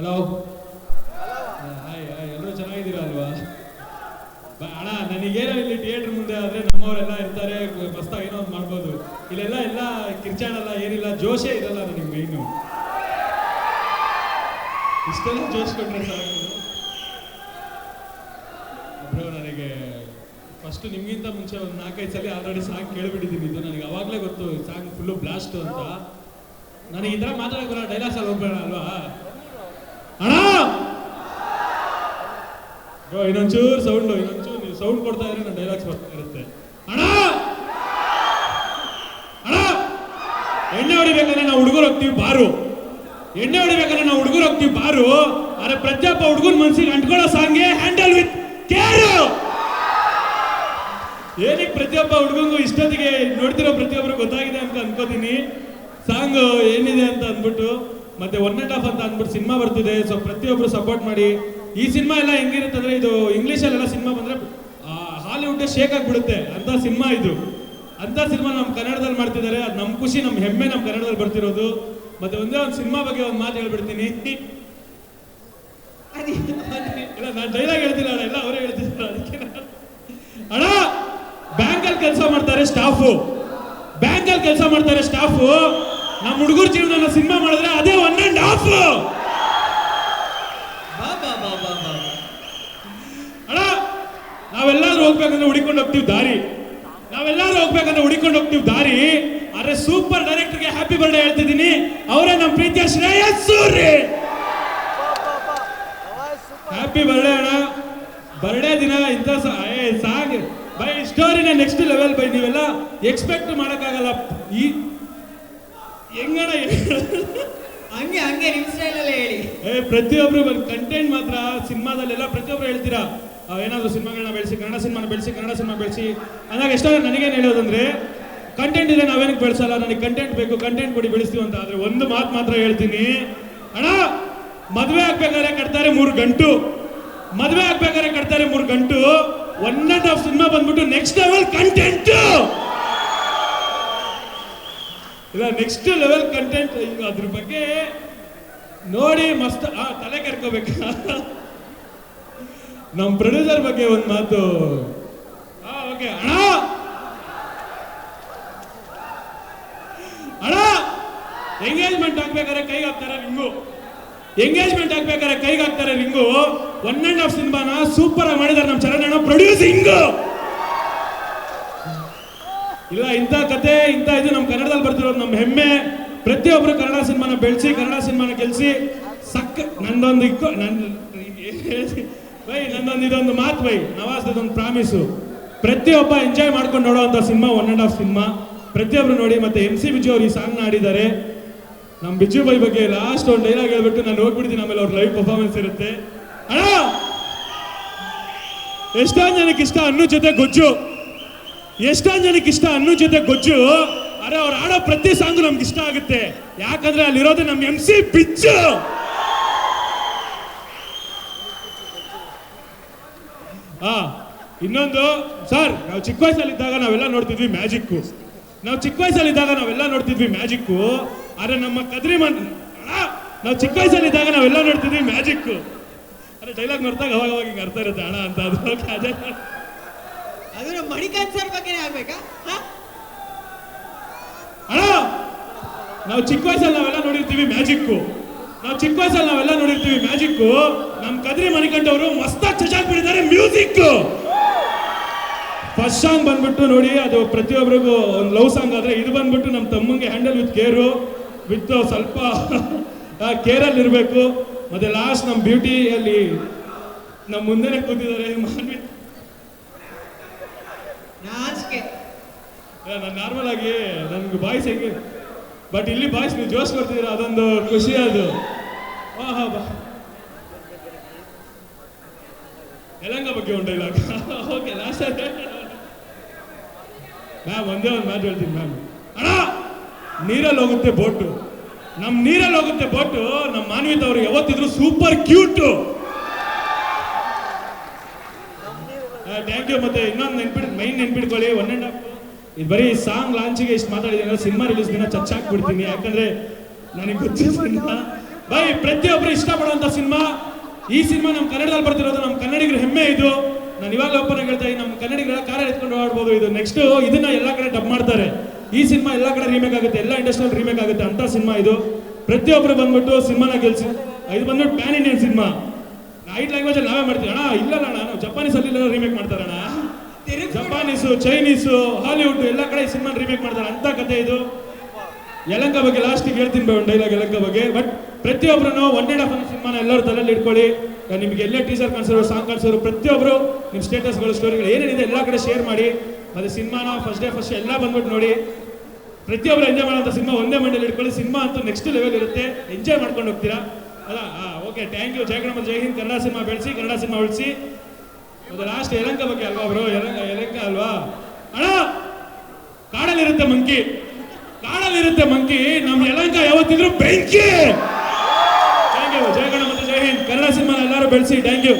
Hello hi hi ಎಲ್ಲರೂ ಚೆನ್ನಾಗಿದ್ದೀರಾ ಅಲ್ವಾ? ಅಣ್ಣ, ನನಗೇನೋ ಇಲ್ಲಿ ಥಿಯೇಟರ್ ಮುಂದೆ ಆದರೆ ನಮ್ಮವರೆಲ್ಲ ಇರ್ತಾರೆ ಮಸ್ತಾಗಿ ಏನೋ ಒಂದು ಮಾಡ್ಬೋದು. ಇಲ್ಲೆಲ್ಲ ಎಲ್ಲ ಕಿರ್ಚಾಡಲ್ಲ ಏನಿಲ್ಲ, ಜೋಶೇ ಇರಲ್ಲ ನನಗೆ ಮೈನು ಇಷ್ಟೆಲ್ಲ ಜೋಶ್ ಕೊಟ್ಟರೆ ಸಾಕು. ನನಗೆ ಫಸ್ಟ್ ನಿಮಗಿಂತ ಮುಂಚೆ ಒಂದು ನಾಲ್ಕೈದು ಸಲ ಆಲ್ರೆಡಿ ಸಾಂಗ್ ಕೇಳಿಬಿಟ್ಟಿದ್ದೀನಿ. ಇದು ನನಗೆ ಅವಾಗಲೇ ಗೊತ್ತು ಸಾಂಗ್ ಫುಲ್ಲು ಬ್ಲಾಸ್ಟ್ ಅಂತ. ನನಗೆ ಈ ಥರ ಮಾತಾಡಕ್ಕೆ ಬರೋ ಡೈಲಾಗ್ಸ್ ಅಲ್ಲಿ ಹೋಗ್ಬೇಡ ಅಲ್ವಾ? ಅಣ್ಣ! ಇನ್ನೊಂಚೂರು ಸೌಂಡು ಇನ್ನೊಂಚೂರು ನೀವು ಸೌಂಡ್ ಕೊಡ್ತಾ ಇದ್ರೆ ನಾನು ಡೈಲಾಗ್ಸ್ ಬರ್ತಾ ಇರುತ್ತೆ. ಅಣ್ಣ! ಅಣ್ಣ! ಎಣ್ಣೆ ಹೊಡಿಬೇಕಂದ್ರೆ ನಾವು ಹುಡುಗರು ಹೋಗ್ತೀವಿ, ಬಾರು. ಎಣ್ಣೆ ಹೊಡಿಬೇಕಂದ್ರೆ ನಾವು ಹುಡುಗರು ಹೋಗ್ತೀವಿ, ಬಾರು. ಅರೆ ಪ್ರತಿಯೊಬ್ಬ ಹುಡುಗನ ಮನ್ಸಿಗೆ ಅಂಟ್ಕೊಳ್ಳೋ ಸಾಂಗೆ ಹ್ಯಾಂಡಲ್ ವಿತ್ ಕೇರು ಏನಕ್ಕೆ ಪ್ರತಿಯೊಬ್ಬ ಹುಡುಗಂಗೂ ಇಷ್ಟೊತ್ತಿಗೆ ನೋಡ್ತಿರೋ ಪ್ರತಿಯೊಬ್ಬರು ಗೊತ್ತಾಗಿದೆ ಅಂತ ಅನ್ಕೋತೀನಿ. ಸಾಂಗ್ ಏನಿದೆ ಅಂತ ಅಂದ್ಬಿಟ್ಟು ಮತ್ತೆ ಒನ್ ಅಂಡ್ ಹಾಫ್ ಅಂತ ಅಂದ್ಬಿಟ್ಟು ಸಿನಿಮಾ ಬರ್ತಿದೆ. ಸೊ ಪ್ರತಿಯೊಬ್ಬರು ಸಪೋರ್ಟ್ ಮಾಡಿ. ಈ ಸಿನಿಮಾ ಎಲ್ಲ ಹೆಂಗಿರುತ್ತೆ ಅಂದ್ರೆ ಇದು ಇಂಗ್ಲೀಷಲ್ಲೆಲ್ಲ ಸಿನಿಮಾ ಬಂದ್ರೆ ಹಾಲಿವುಡ್ ಶೇಕ್ ಆಗಿಬಿಡುತ್ತೆ. ಅಂತ ಸಿನಿಮಾ ಇದು. ಅಂತ ಸಿನಿಮಾ ನಮ್ಮ ಕನ್ನಡದಲ್ಲಿ ಮಾಡ್ತಿದ್ದಾರೆ. ಅದು ನಮ್ಮ ಖುಷಿ ನಮ್ಮ ಹೆಮ್ಮೆ ನಮ್ಮ ಕನ್ನಡದಲ್ಲಿ ಬರ್ತಿರೋದು. ಮತ್ತೆ ಒಂದೇ ಒಂದು ಸಿನಿಮಾ ಬಗ್ಗೆ ಒಂದು ಮಾತು ಹೇಳ್ಬಿಡ್ತೀನಿ. ಇಲ್ಲ ನಾನು ಡೈಲಾಗ್ ಹೇಳ್ತಿಲ್ಲ ಅಣ್ಣ. ಎಲ್ಲ ಅವರೇ ಹೇಳ್ತಿದ್ದಾರೆ. ಅದಕ್ಕೆ ಅಣ್ಣ ಬ್ಯಾಂಕಲ್ಲಿ ಕೆಲಸ ಮಾಡ್ತಾರೆ ಸ್ಟಾಫು. ಬ್ಯಾಂಕಲ್ಲಿ ಕೆಲಸ ಮಾಡ್ತಾರೆ ಸ್ಟಾಫು. ನಮ್ಮ ಹುಡುಗರ ಜೀವನ ಸಿನಿಮಾ ಮಾಡಿದ್ರೆ ಅದೇ ಒನ್ ಅಂಡ್ ಹಾಫ್ ಅಣ್ಣ ನಾವೆಲ್ಲಾದ್ರೂ ಹೋಗ್ಬೇಕಂದ್ರೆ ಹುಡಿಕೊಂಡು ಹೋಗ್ತೀವಿ ದಾರಿ. ನಾವೆಲ್ಲಾದ್ರೂ ಹೋಗ್ಬೇಕಂದ್ರೆ ಹುಡಿಕೊಂಡು ಹೋಗ್ತೀವಿ ದಾರಿ. ಆದ್ರೆ ಸೂಪರ್ ಡೈರೆಕ್ಟರ್ಗೆ ಹ್ಯಾಪಿ ಬರ್ಡೇ ಹೇಳ್ತಿದ್ದೀನಿ. ಅವರೇ ನಮ್ಮ ಪ್ರೀತಿಯ ಶ್ರೇಯಸ್ ಸೂರಿ ಹ್ಯಾಪಿ ಬರ್ಡೇ ಅಣ್ಣ. ಬರ್ಡೇ ದಿನ ಇಂಥ ಸಾಂಗ್. ಬೈ ಸ್ಟೋರಿನ ನೆಕ್ಸ್ಟ್ ಲೆವೆಲ್ ಬೈ ನೀವೆಲ್ಲ ಎಕ್ಸ್ಪೆಕ್ಟ್ ಮಾಡೋಕ್ಕಾಗಲ್ಲ. ಈ ಹೆಂಗಣ ಹಂಗೆ ಹಂಗೆ ನಿಮ್ ಸ್ಟೈಲಲ್ಲೇ ಹೇಳಿ. ಏ ಪ್ರತಿಯೊಬ್ರು ಬಂದು ಕಂಟೆಂಟ್ ಮಾತ್ರ ಸಿನಿಮಾದಲ್ಲೆಲ್ಲ ಪ್ರತಿಯೊಬ್ರು ಹೇಳ್ತೀರಾ? ಏನಾದರೂ ಸಿನಿಮಾಗಳನ್ನ ಬೆಳೆಸಿ ಕನ್ನಡ ಸಿನಿಮಾನ ಬೆಳೆಸಿ ಕನ್ನಡ ಸಿನಿಮಾ ಬೆಳೆಸಿ. ಅಂದಾಗ ಎಷ್ಟೋ ನನಗೇನು ಹೇಳೋದಂದ್ರೆ ಕಂಟೆಂಟ್ ಇದೆ ನಾವೇನಕ್ಕೆ ಬೆಳೆಸಲ್ಲ ನನಗೆ ಕಂಟೆಂಟ್ ಬೇಕು ಕಂಟೆಂಟ್ ಕೊಡಿ ಬೆಳೆಸ್ತೀವಿ ಅಂತ. ಆದರೆ ಒಂದು ಮಾತು ಮಾತ್ರ ಹೇಳ್ತೀನಿ. ಅಣ್ಣ ಮದುವೆ ಆಗ್ಬೇಕಾದ್ರೆ ಕಟ್ತಾರೆ ಮೂರು ಗಂಟು. ಮದುವೆ ಆಗ್ಬೇಕಾದ್ರೆ ಕಟ್ತಾರೆ ಮೂರು ಗಂಟು. ಒನ್ ಅಂಡ್ ಹಾಫ್ ಸಿನಿಮಾ ಬಂದ್ಬಿಟ್ಟು ನೆಕ್ಸ್ಟ್ ಲೆವೆಲ್ ಕಂಟೆಂಟ್ ಇಲ್ಲ ನೆಕ್ಸ್ಟ್ ಲೆವೆಲ್ ಕಂಟೆಂಟ್ ಅದ್ರ ಬಗ್ಗೆ ನೋಡಿ ಮಸ್ತ್, ಆ, ತಲೆ ಕರ್ಕೋಬೇಕ. ನಮ್ಮ ಪ್ರೊಡ್ಯೂಸರ್ ಬಗ್ಗೆ ಒಂದು ಮಾತು. ಓಕೆ ಅಣ್ಣ! ಎಂಗೇಜ್ಮೆಂಟ್ ಆಗ್ಬೇಕಾದ್ರೆ ಕೈಗೆ ಹಾಕ್ತಾರೆ ರಿಂಗು. ಎಂಗೇಜ್ಮೆಂಟ್ ಆಗ್ಬೇಕಾದ್ರೆ ಕೈಗೆ ಹಾಕ್ತಾರೆ ರಿಂಗು. ಒನ್ ಅಂಡ್ ಹಾಫ್ ಸಿನಿಮಾನ ಸೂಪರ್ ಆಗಿ ಮಾಡಿದ್ದಾರೆ ನಮ್ಮ ಚರಣ ಪ್ರೊಡ್ಯೂಸಿಂಗ್ ಇಲ್ಲ, ಇಂಥ ಕತೆ, ಇಂಥ ಇದು ನಮ್ಮ ಕನ್ನಡದಲ್ಲಿ ಬರ್ತಿರೋದು ನಮ್ಮ ಹೆಮ್ಮೆ. ಪ್ರತಿಯೊಬ್ಬರು ಕನ್ನಡ ಸಿನಿಮಾನ ಬೆಳೆಸಿ, ಕನ್ನಡ ಸಿನಿಮಾನ ಗೆಲ್ಸಿ ಸಕ್ಕ ನಂದೊಂದು ಇಕ್ಕೋ ನನ್ನ ಬೈ, ನಂದೊಂದು ಇದೊಂದು ಮಾತು ಬೈ ನವಾಸ್ ಇದೊಂದು ಪ್ರಾಮಿಸು. ಪ್ರತಿಯೊಬ್ಬ ಎಂಜಾಯ್ ಮಾಡ್ಕೊಂಡು ನೋಡೋವಂಥ cinema one and half cinema. ಪ್ರತಿಯೊಬ್ಬರು ನೋಡಿ, ಮತ್ತೆ ಎಂ ಸಿ ಬಿಜು ಅವ್ರು ಈ ಸಾಂಗ್ನ ಆಡಿದ್ದಾರೆ ನಮ್ಮ ಬಿಜು ಬೈ ಬಗ್ಗೆ ಲಾಸ್ಟ್ ಒಂದು ಡೈಲಾಗ್ ಹೇಳ್ಬಿಟ್ಟು ನಾನು ಹೋಗ್ಬಿಡ್ತೀನಿ, ಆಮೇಲೆ ಅವ್ರ ಲೈವ್ ಪರ್ಫಾರ್ಮೆನ್ಸ್ ಇರುತ್ತೆ. ಅಣ್ಣ! ಎಷ್ಟೊಂದು ಜನಕ್ಕೆ ಇಷ್ಟ, ಅನ್ನೋ ಜೊತೆ ಗೊಜ್ಜು. ಎಷ್ಟೊಂದು ಜನಕ್ಕೆ ಇಷ್ಟ ಅನ್ನೋ ಜೊತೆ ಗೊಜ್ಜು? ಅರೆ, ಅವ್ರು ಆಡೋ ಪ್ರತಿ ಸಾಂಗು ನಮ್ಗೆ ಇಷ್ಟ ಆಗುತ್ತೆ. ಯಾಕಂದ್ರೆ ಅಲ್ಲಿರೋದು ನಮ್ಮ ಎಂ ಸಿ ಬಿಚ್ಚು! ಹಾ ಇನ್ನೊಂದು, ಸರ್, ನಾವು ಚಿಕ್ಕ ವಯಸ್ಸಲ್ಲಿದ್ದಾಗ ನಾವೆಲ್ಲ ನೋಡ್ತಿದ್ವಿ ಮ್ಯಾಜಿಕ್ಕು. ನಾವು ಚಿಕ್ಕ ವಯಸ್ಸಲ್ಲಿದ್ದಾಗ ನಾವೆಲ್ಲ ನೋಡ್ತಿದ್ವಿ ಮ್ಯಾಜಿಕ್ಕು. ಅರೆ, ನಮ್ಮ ಕದ್ರಿ ಮನ್ ನಾವು ಚಿಕ್ಕ ವಯಸ್ಸಲ್ಲಿದ್ದಾಗ ನಾವೆಲ್ಲ ನೋಡ್ತಿದ್ವಿ ಮ್ಯಾಜಿಕ್ಕು. ಅರೆ ಡೈಲಾಗ್ ನೋಡ್ದಾಗ ಅವಾಗ ಅವಾಗ ಹಿಂಗೆ ಅರ್ಥ ಇರುತ್ತೆ, ಅಣ್ಣ ಅಂತ ಅದು ಅದೇ. ಅದು ನಮ್ಮ ಬಗ್ಗೆನೇ ಆಗ್ಬೇಕಾ? ಹಾ? ನಾವು ಚಿಕ್ಕ ವಯಸ್ಸಲ್ಲಿ ನಾವೆಲ್ಲ ನೋಡಿರ್ತೀವಿ ಮ್ಯಾಜಿಕ್ಕು ನಾವು ಚಿಕ್ಕ ವಯಸ್ಸಲ್ಲಿ ನಾವೆಲ್ಲ ನೋಡಿರ್ತೀವಿ ಮ್ಯಾಜಿಕ್ಕು ನಮ್ಮ ಕದ್ರಿ ಮಣಿಕಂಠವರು ಮಸ್ತಾಗಿ ಚಚಾಕ್ ಬಿಡಿದ್ದಾರೆ ಮ್ಯೂಸಿಕ್ ಫಸ್ಟ್ ಸಾಂಗ್ ಬಂದ್ಬಿಟ್ಟು ನೋಡಿ, ಅದು ಪ್ರತಿಯೊಬ್ಬರಿಗೂ ಒಂದು ಲವ್ ಸಾಂಗ್ ಆದ್ರೆ ಇದು ಬಂದ್ಬಿಟ್ಟು ನಮ್ಮ ತಮ್ಮಂಗೆ ಹ್ಯಾಂಡಲ್ ವಿತ್ ಕೇರು ವಿತ್ ಸ್ವಲ್ಪ ಕೇರಲ್ಲಿ ಇರಬೇಕು ಮತ್ತೆ ಲಾಸ್ಟ್ ನಮ್ಮ ಬ್ಯೂಟಿಯಲ್ಲಿ ನಮ್ಮ ಮುಂದೆನೆ ಕೂತಿದ್ದಾರೆ ಮಾನ್ವಿ ನಾನು ನಾರ್ಮಲ್ ಆಗಿ, ನನ್ಗೆ ಬಾಯ್ಸ್ ಹೆಂಗೆ? ಬಟ್ ಇಲ್ಲಿ ಬಾಯ್ಸ್ ನೀವು ಜೋಶ್ ಕೊಡ್ತಿದ್ದೀರ ಅದೊಂದು ಖುಷಿ ಅದು. ಆಹಾ, ಬಾ. ಯಲಂಗ ಬಗ್ಗೆ ಒಂದು ಡೈಲಾಗ್ ಓಕೆ ಲಾಸ್ಟ್ ಮ್ಯಾಮ್ ಒಂದೇ ಒಂದು ಮಾತು ಹೇಳ್ತೀನಿ ಮ್ಯಾಮ್ ಅಣ್ಣ, ನೀರಲ್ಲಿ ಹೋಗುತ್ತೆ ಬೋಟು. ನಮ್ಮ ನೀರಲ್ಲಿ ಹೋಗುತ್ತೆ ಬೋಟು ನಮ್ಮ ಮಾನ್ವಿತ್ ಅವರು ಯಾವತ್ತಿದ್ರು ಸೂಪರ್ ಕ್ಯೂಟು ಥ್ಯಾಂಕ್ ಯು ಮತ್ತೆ ಇನ್ನೊಂದು ನೆನ್ಪಿಡ್ ಮೈನ್ ನೆನ್ಪಿಡ್ಕೊಳ್ಳಿ ಒನ್ ಆ್ಯಂಡ್ ಹಾಫ್ ಇದು ಬರೀ ಸಾಂಗ್ ಲಾಂಚಿಗೆ ಇಷ್ಟು ಮಾತಾಡಿದ್ದೀನಿ ಸಿನಿಮಾ ರಿಲೀಸ್ ದಿನ ಚಚ್ಚಾಕ್ಬಿಡ್ತೀನಿ, ಯಾಕಂದ್ರೆ ನನಗೆ ಗೊತ್ತಿಲ್ಲ ಬೈ ಪ್ರತಿಯೊಬ್ಬರು ಇಷ್ಟಪಡುವಂತ ಸಿನಿಮಾ. ಈ ಸಿನಿಮಾ ನಮ್ಮ ಕನ್ನಡದಲ್ಲಿ ಬರ್ತಿರೋದು ನಮ್ಮ ಕನ್ನಡಿಗರ ಹೆಮ್ಮೆ ಇದು. ನಾನು ಇವಾಗ ಒಪ್ಪನ ಹೇಳ್ತಾ ಇದ್ದೀನಿ ನಮ್ಮ ಕನ್ನಡಿಗರ ಕಾರ ಎತ್ಕೊಂಡು ಆಡ್ಬೋದು ಇದು. ನೆಕ್ಸ್ಟ್ ಇದನ್ನ ಎಲ್ಲ ಕಡೆ ಡಬ್ ಮಾಡ್ತಾರೆ. ಈ ಸಿನಿಮಾ ಎಲ್ಲ ಕಡೆ ರೀಮೇಕ್ ಆಗುತ್ತೆ, ಎಲ್ಲ ಇಂಡಸ್ಟ್ರಿಯಲ್ ರೀಮೇಕ್ ಆಗುತ್ತೆ ಅಂತ ಸಿನಿಮಾ ಇದು. ಪ್ರತಿಯೊಬ್ಬರು ಬಂದ್ಬಿಟ್ಟು ಸಿನಿಮಾನ ಗೆಲ್ಸಿ, ಇದು ಬಂದ್ಬಿಟ್ಟು ಪ್ಯಾನ್ ಇಂಡಿಯನ್ ಸಿನಿಮಾ. ಐದು ಲ್ಯಾಂಗ್ವೇಜ್ ಅಲ್ಲಿ ನಾವೇ ಮಾಡ್ತೀವಿ ಅಣ್ಣ ಇಲ್ಲ ಅಣ್ಣ ನಾವು ಜಪಾನೀಸ್ ಅಲ್ಲಿ ರಿಮೇಕ್ ಮಾಡ್ತಾರೆ ಅಣ್ಣ. ಜಪಾನೀಸು ಚೈನೀಸು ಹಾಲಿವುಡ್ ಎಲ್ಲ ಕಡೆ ಸಿನಿಮಾ ರಿಮೇಕ್ ಮಾಡ್ತಾರೆ ಅಂತ ಕತೆ ಇದು. ಯಲಂಕ ಬಗ್ಗೆ ಲಾಸ್ಟಿಗೆ ಹೇಳ್ತೀನಿ ಒಂದು ಡೈಲಾಗ್ ಯಲಂಕ ಬಗ್ಗೆ. ಬಟ್ ಪ್ರತಿಯೊಬ್ಬರು ಒನ್ ಅಂಡ್ ಹಾಫ್ ಸಿನಿಮಾನ ಎಲ್ಲರೂ ತಲೆಯಲ್ಲಿ ಇಟ್ಕೊಳ್ಳಿ. ನಿಮಗೆ ನಿಮ್ಗೆ ಎಲ್ಲೇ ಟೀಸರ್ ಕಾಣಿಸೋರು ಸಾಂಗ್ ಕಾಣಿಸೋರು ಪ್ರತಿಯೊಬ್ಬರು ನಿಮ್ಮ ಸ್ಟೇಟಸ್ಗಳು ಸ್ಟೋರಿಗಳು ಏನೇನಿದೆ ಎಲ್ಲ ಕಡೆ ಶೇರ್ ಮಾಡಿ. ಅದು ಸಿನಿಮಾನ ಫಸ್ಟ್ ಡೇ ಫಸ್ಟ್ ಎಲ್ಲ ಬಂದ್ಬಿಟ್ಟು ನೋಡಿ. ಪ್ರತಿಯೊಬ್ಬರು ಎಂಜಾಯ್ ಮಾಡೋಂಥ ಸಿನಿಮಾ ಒಂದೇ ಮಂಡಲಿ ಇಟ್ಕೊಳ್ಳಿ. ಸಿನಿಮಾ ಅಂತೂ ನೆಕ್ಸ್ಟ್ ಲೆವೆಲ್ ಇರುತ್ತೆ. ಎಂಜಾಯ್ ಮಾಡ್ಕೊಂಡು ಹೋಗ್ತೀರಾ? ಅಲ್ಲ ಓಕೆ ಥ್ಯಾಂಕ್ ಯು ಜೈ ಗಣಪತಿ ಜೈ ಕನ್ನಡ ಸಿನಿಮಾ ಬೆಳೆಸಿ, ಕನ್ನಡ ಸಿನಿಮಾ ಉಳಿಸಿ. ಅದು ಲಾಸ್ಟ್ ಯಲಂಕ ಬಗ್ಗೆ ಅಲ್ವಾ ಬ್ರೋ ಯಲಂಕ ಯಲಂಕ ಅಲ್ವಾ? ಅಣ್ಣ, ಕಾಡಲ್ಲಿರುತ್ತೆ ಮಂಕಿ ಕಾಡಲ್ಲಿರುತ್ತೆ ಮಂಕಿ ನಮ್ಮ ಯಲಂಕ ಯಾವತ್ತಿದ್ರು ಬೆಂಕಿ. ಥ್ಯಾಂಕ್ ಯು ಜೈ ಗಣಪತಿ ಜೈ ಕನ್ನಡ ಸಿನಿಮಾ ಎಲ್ಲರೂ ಬೆಳೆಸಿ. Thank you